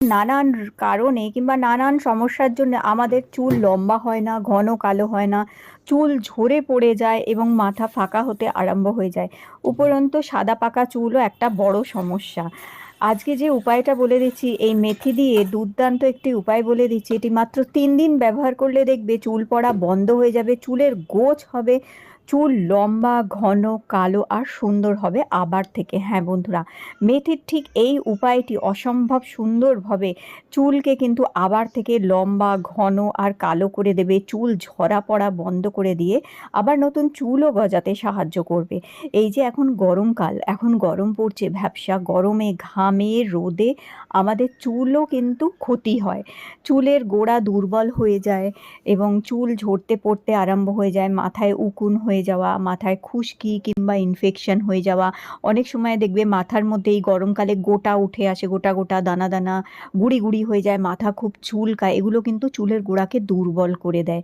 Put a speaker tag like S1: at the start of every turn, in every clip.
S1: নানান কারণে কিংবা নানান সমস্যার জন্য আমাদের চুল লম্বা হয় না, ঘন কালো হয় না, চুল ঝরে পড়ে যায় এবং মাথা ফাঁকা হতে আরম্ভ হয়ে যায়। উপরন্তু সাদা পাকা চুলও একটা বড় সমস্যা। আজকে যে উপায়টা বলে দিচ্ছি, এই মেথি দিয়ে দুর্দান্ত একটি উপায় বলে দিচ্ছি। এটি মাত্র তিন দিন ব্যবহার করলে দেখবে চুল পড়া বন্ধ হয়ে যাবে, চুলের গোছ হবে চুল লম্বা, ঘন, কালো আর সুন্দর হবে আবার থেকে। হ্যাঁ বন্ধুরা মেথির ঠিক এই উপায়টি অসম্ভব সুন্দরভাবে চুলকে কিন্তু আবার থেকে লম্বা, ঘন আর কালো করে দেবে। চুল ঝরা পড়া বন্ধ করে দিয়ে আবার নতুন চুলও গজাতে সাহায্য করবে। এই যে এখন গরমকাল, এখন গরম পড়ছে ভ্যাবসা, গরমে ঘামে, রোদে আমাদের চুলও কিন্তু ক্ষতি হয়। চুলের গোড়া দুর্বল হয়ে যায় এবং চুল ঝরতে পড়তে আরম্ভ হয়ে যায়, মাথায় উকুন হয়ে হয়ে যাওয়া, মাথায় খুশকি কিংবা ইনফেকশন হয়ে যাওয়া, অনেক সময় দেখবে মাথার মধ্যে এই গরমকালে গোটা উঠে আসে, গোটা গোটা দানা দানা গুড়ি গুড়ি হয়ে যায়, মাথা খুব চুলকায়, এগুলো কিন্তু চুলের গোড়াকে দুর্বল করে দেয়।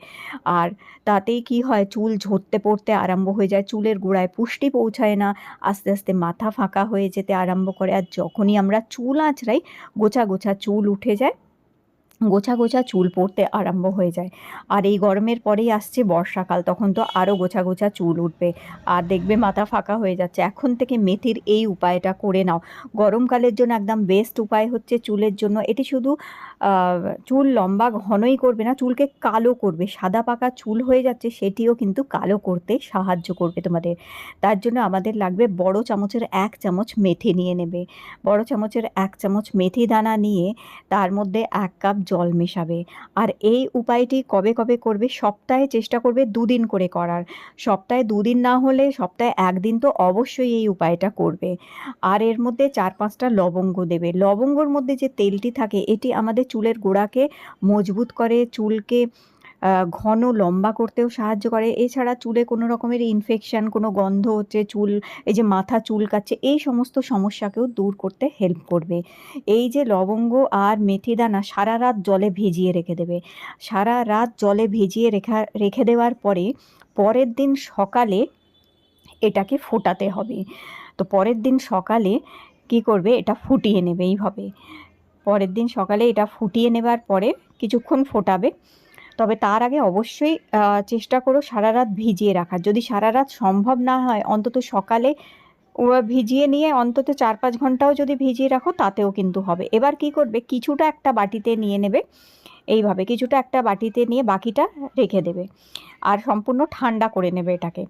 S1: আর তাতেই কি হয়, চুল ঝরতে পড়তে আরম্ভ হয়ে যায়, চুলের গোড়ায় পুষ্টি পৌঁছায় না, আস্তে আস্তে মাথা ফাঁকা হয়ে যেতে আরম্ভ করে। আর যখনই আমরা চুল আঁচড়াই, গোছা গোছা চুল উঠে যায় গোছা গোছা চুল পড়তে আরম্ভ হয়ে যায়। আর এই গরমের পরেই আসছে বর্ষাকাল, তখন তো আরও গোছা গোছা চুল উঠবে। আর দেখবে মাথা ফাঁকা হয়ে যাচ্ছে। এখন থেকে মেথির এই উপায়টা করে নাও। গরমকালের জন্য একদম বেস্ট উপায় হচ্ছে চুলের জন্য। এটি শুধু চুল লম্বা ঘনই করবে না, চুলকে কালো করবে। সাদা পাকা চুল হয়ে যাচ্ছে, সেটিও কিন্তু কালো করতে সাহায্য করবে তোমাদের। তার জন্য আমাদের লাগবে বড় চামচের এক চামচ মেথি নিয়ে নেবে। বড় চামচের এক চামচ মেথি দানা নিয়ে তার মধ্যে এক কাপ জল মেশাবে। আর এই উপায়টি কবে কবে করবে, সপ্তাহে চেষ্টা করবে দুদিন করে করার। সপ্তাহে দুদিন না হলে সপ্তাহে একদিন তো অবশ্যই এই উপায়টা করবে। আর এর মধ্যে চার পাঁচটা লবঙ্গ দেবে। লবঙ্গর মধ্যে যে তেলটি থাকে, এটি আমাদের চুলের গোড়াকে মজবুত করে, চুলকে ঘন লম্বা করতেও সাহায্য করে। এছাড়া চুলে কোনো রকমের ইনফেকশান কোনো গন্ধ হচ্ছে, চুল, এই যে মাথা চুলকাচ্ছে, এই সমস্ত সমস্যাকেও দূর করতে হেল্প করবে। এই যে লবঙ্গ আর মেথি দানা সারা রাত জলে ভিজিয়ে রেখে দেবে। সারা রাত জলে ভিজিয়ে রেখা, রেখে দেওয়ার পরে, পরের দিন সকালে এটাকে ফোটাতে হবে। তো পরের দিন সকালে কি করবে? এটা ফুটিয়ে নেবে এইভাবে। পরের দিন সকালে এটা ফুটিয়ে নেবার পরে কিছুক্ষণ ফোটাবে। তবে তার আগে অবশ্যই চেষ্টা করো সারা রাত ভিজিয়ে রাখার। যদি সারা রাত সম্ভব না হয়, অন্তত সকালে ভিজিয়ে নিয়ে অন্তত চার পাঁচ ঘন্টাও যদি ভিজিয়ে রাখো, তাতেও কিন্তু হবে। এবার কি করবে, কিছুটা একটা বাটিতে নিয়ে নেবে। এইভাবে কিছুটা একটা বাটিতে নিয়ে বাকিটা রেখে দেবে। আর সম্পূর্ণ ঠান্ডা করে নেবে এটাকে।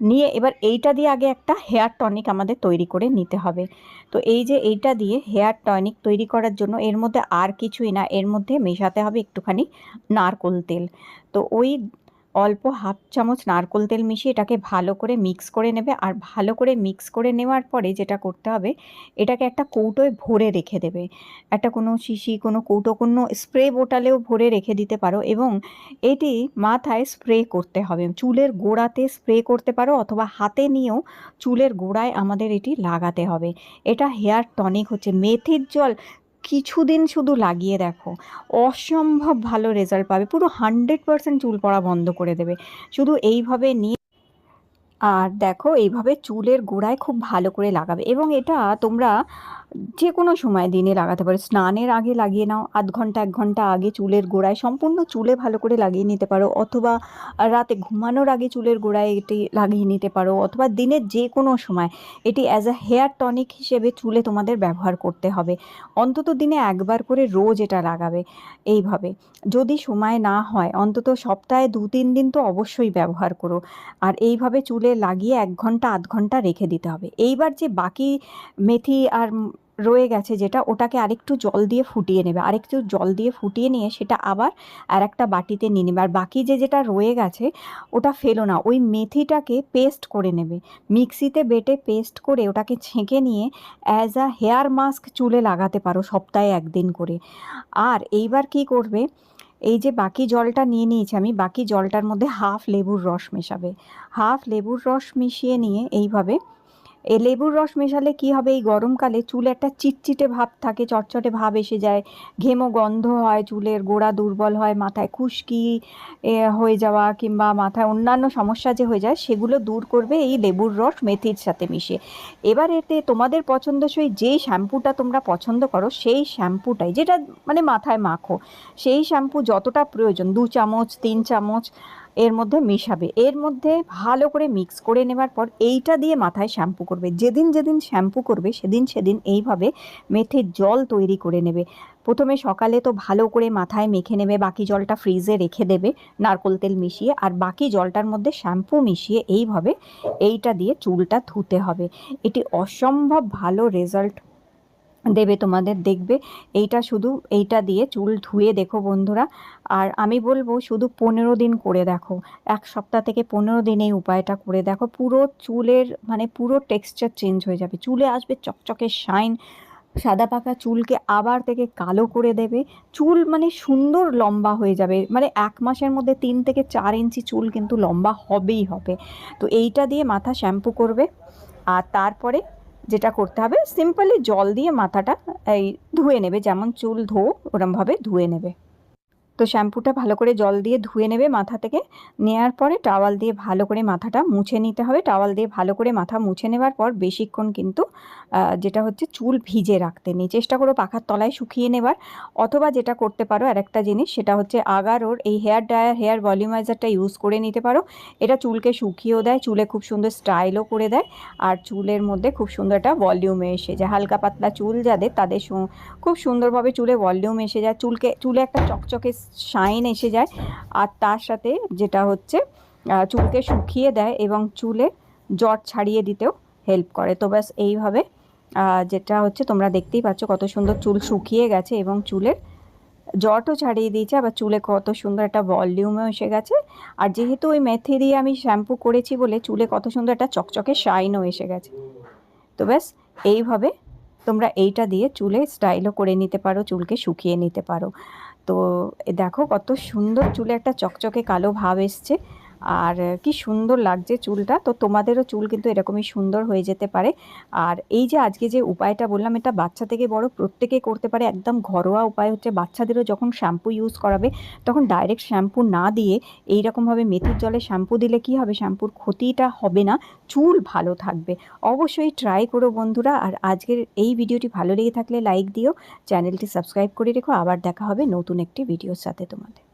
S1: নিয়ে এবার এইটা দিয়ে আগে একটা হেয়ার টনিক আমাদের তৈরি করে নিতে হবে। তো এই যে এইটা দিয়ে হেয়ার টনিক তৈরি করার জন্য এর মধ্যে আর কিছুই না, এর মধ্যে মেশাতে হবে একটুখানি নারকোল তেল। তো ওই অল্প হাফ চামচ নারকোল তেল মিশিয়ে এটাকে ভালো করে মিক্স করে নেবে। আর ভালো করে মিক্স করে নেওয়ার পরে যেটা করতে হবে, এটাকে একটা কৌটোয় ভরে রেখে দেবে। একটা কোনো শিশি, কোনো কৌটো, কোনো স্প্রে বোটালেও ভরে রেখে দিতে পারো এবং এটি মাথায় স্প্রে করতে হবে। চুলের গোড়াতে স্প্রে করতে পারো অথবা হাতে নিয়েও চুলের গোড়ায় আমাদের এটি লাগাতে হবে। এটা হেয়ার টনিক হচ্ছে মেথির জল কিছুদিন শুধু লাগিয়ে দেখো। অসম্ভব ভালো রেজাল্ট পাবে। পুরো হান্ড্রেড পারসেন্ট চুল পড়া বন্ধ করে দেবে। শুধু এইভাবে নিয়ে আর দেখো এইভাবে চুলের গোড়ায় খুব ভালো করে লাগাবে এবং এটা তোমরা যে কোনো সময় দিনে লাগাতে পারো। স্নানের আগে লাগিয়ে নাও, আধ ঘণ্টা, এক ঘণ্টা আগে চুলের গোড়ায় সম্পূর্ণ চুলে ভালো করে লাগিয়ে নিতে পারো অথবা রাতে ঘুমানোর আগে চুলের গোড়ায় এটি লাগিয়ে নিতে পারো অথবা দিনের যে কোনো সময়। এটি অ্যাজ আ হেয়ার টনিক হিসেবে চুলে তোমাদের ব্যবহার করতে হবে। অন্তত দিনে একবার করে রোজ এটা লাগাবে এইভাবে। যদি সময় না হয়, অন্তত সপ্তাহে দু তিন দিন তো অবশ্যই ব্যবহার করো। আর এইভাবে চুলে লাগিয়ে এক ঘণ্টা, আধ ঘণ্টা রেখে দিতে হবে। এইবার যে বাকি মেথি আর রয়ে গেছে যেটা, ওটাকে আরেকটু জল দিয়ে ফুটিয়ে নেবে। আরেকটু জল দিয়ে ফুটিয়ে নিয়ে সেটা আবার আর একটা বাটিতে নিয়ে নেবে। আর বাকি যে যেটা রয়ে গেছে, ওটা ফেলো না। ওই মেথিটাকে পেস্ট করে নেবে। মিক্সিতে বেটে পেস্ট করে ওটাকে ছেঁকে নিয়ে অ্যাজ আ হেয়ার মাস্ক চুলে লাগাতে পারো সপ্তাহে একদিন করে। আর এইবার কি করবে এই যে বাকি জলটা নিয়ে নিয়েছি আমি, বাকি জলটার মধ্যে হাফ লেবুর রস মেশাবে। হাফ লেবুর রস মিশিয়ে নিয়ে এইভাবে এই লেবুর রস মেশালে কি হবে? এই গরমকালে চুলে একটা চিটচিটে ভাব থাকে, চটচটে ভাব এসে যায়। ঘেমো গন্ধ হয়, চুলের গোড়া দুর্বল হয়, মাথায় খুশকি হয়ে যাওয়া কিংবা মাথায় অন্যান্য সমস্যা যে হয়ে যায়, সেগুলো দূর করবে এই লেবুর রস মেথির সাথে মিশে। এবার এতে তোমাদের পছন্দসই যেই শ্যাম্পুটা তোমরা পছন্দ করো, সেই শ্যাম্পুটাই, যেটা মানে মাথায় মাখো। সেই শ্যাম্পু যতটা প্রয়োজন, দু চামচ, তিন চামচ এর মধ্যে মেশাবে। এর মধ্যে ভালো করে মিক্স করে নেবার পর এইটা দিয়ে মাথায় শ্যাম্পু করবে। যেদিন যেদিন শ্যাম্পু করবে, সেদিন সেদিন এইভাবে মেথির জল তৈরি করে নেবে। প্রথমে সকালে তো ভালো করে মাথায় মেখে নেবে, বাকি জলটা ফ্রিজে রেখে দেবে নারকোল তেল মিশিয়ে, আর বাকি জলটার মধ্যে শ্যাম্পু মিশিয়ে এইভাবে এইটা দিয়ে চুলটা ধুতে হবে। এটি অসম্ভব ভালো রেজাল্ট দেবে, তোমাদের দেখবে। এইটা শুধু এইটা দিয়ে চুল ধুয়ে দেখো বন্ধুরা। আর আমি বলব শুধু পনেরো দিন করে দেখো। এক সপ্তাহ থেকে পনেরো দিন এই উপায়টা করে দেখো। পুরো চুলের মানে পুরো টেক্সচার চেঞ্জ হয়ে যাবে। চুলে আসবে চকচকে শাইন সাদা পাকা চুলকে আবার থেকে কালো করে দেবে। চুল মানে সুন্দর লম্বা হয়ে যাবে। মানে এক মাসের মধ্যে তিন থেকে চার ইঞ্চি চুল কিন্তু লম্বা হবেই হবে। তো এইটা দিয়ে মাথা শ্যাম্পু করবে। আর তারপরে যেটা করতে হবে সিম্পলি জল দিয়ে মাথাটা এই ধুয়ে নেবে, যেমন চুল ধো ওরমভাবে ধুয়ে নেবে। তো শ্যাম্পুটা ভালো করে জল দিয়ে ধুয়ে নেবে মাথা থেকে। নেওয়ার পরে টাওয়াল দিয়ে ভালো করে মাথাটা মুছে নিতে হবে। টাওয়াল দিয়ে ভালো করে মাথা মুছে নেবার পর বেশিক্ষণ কিন্তু যেটা হচ্ছে চুল ভিজে রাখতে নেই। চেষ্টা করো পাখার তলায় শুকিয়ে নেবার। অথবা যেটা করতে পারো আর একটা জিনিস, সেটা হচ্ছে আগারোর এই হেয়ার ড্রায়ার, হেয়ার ভলিউমাইজারটা ইউজ করে নিতে পারো। এটা চুলকে শুকিয়েও দেয়, চুলে খুব সুন্দর স্টাইলও করে দেয় আর চুলের মধ্যে খুব সুন্দর একটা ভলিউমে এসে যায়। হালকা পাতলা চুল যাদের, তাদের খুব সুন্দরভাবে চুলে ভলিউম এসে যায়। চুলকে, চুলে একটা চকচকে শাইন এসে যায় আর তার সাথে যেটা হচ্ছে চুলকে শুকিয়ে দেয় এবং চুলে জট ছাড়িয়ে দিতেও হেল্প করে। তো ব্যাস এইভাবে যেটা হচ্ছে তোমরা দেখতেই পাচ্ছ কত সুন্দর চুল শুকিয়ে গেছে এবং চুলের জটও ছাড়িয়ে দিয়েছে, আবার চুলে কত সুন্দর একটা ভলিউমও এসে গেছে। আর যেহেতু ওই মেথি দিয়ে আমি শ্যাম্পু করেছি বলে চুলে কত সুন্দর একটা চকচকে শাইনও এসে গেছে। তো ব্যাস এইভাবে তোমরা এইটা দিয়ে চুলে স্টাইলও করে নিতে পারো, চুলকে শুকিয়ে নিতে পারো। তো দেখো কত সুন্দর চুলে একটা চকচকে কালো ভাব এসছে। আর কি সুন্দর লাগছে চুলটা। তো তোমাদেরও চুল কিন্তু এরকমই সুন্দর হয়ে যেতে পারে। আর এই যে আজকে যে উপায়টা বললাম, এটা বাচ্চা থেকে বড় প্রত্যেকে করতে পারে। একদম ঘরোয়া উপায় হচ্ছে বাচ্চাদেরও যখন শ্যাম্পু ইউজ করাবে, তখন ডাইরেক্ট শ্যাম্পু না দিয়ে এই রকমভাবে মেথির জলে শ্যাম্পু দিলে কি হবে? শ্যাম্পুর ক্ষতিটা হবে না। চুল ভালো থাকবে। অবশ্যই ট্রাই করো বন্ধুরা। আর আজকের এই ভিডিওটি ভালো লেগে থাকলে লাইক দিও। চ্যানেলটি সাবস্ক্রাইব করে রেখো। আবার দেখা হবে নতুন একটি ভিডিওর সাথে তোমাদের।